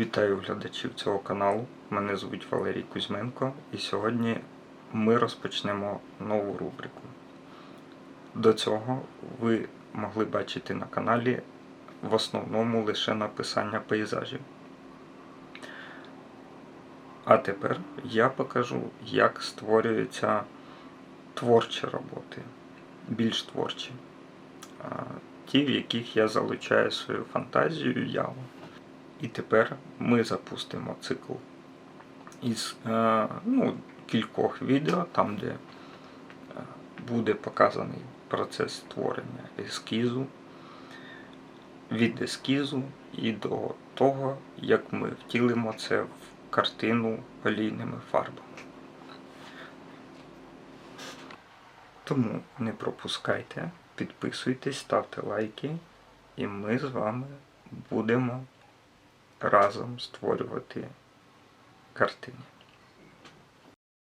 Вітаю глядачів цього каналу. Мене звуть Валерій Кузьменко, і сьогодні ми розпочнемо нову рубрику. До цього ви могли бачити на каналі в основному лише написання пейзажів. А тепер я покажу, як створюються творчі роботи, більш творчі. Ті, в яких я залучаю свою фантазію і уяву. І тепер ми запустимо цикл із е, ну, кількох відео, там, де е, буде показаний процес створення ескізу, від ескізу і до того, як ми втілимо це в картину олійними фарбами. Тому не пропускайте, підписуйтесь, ставте лайки, і ми з вами будемо разом створювати картини.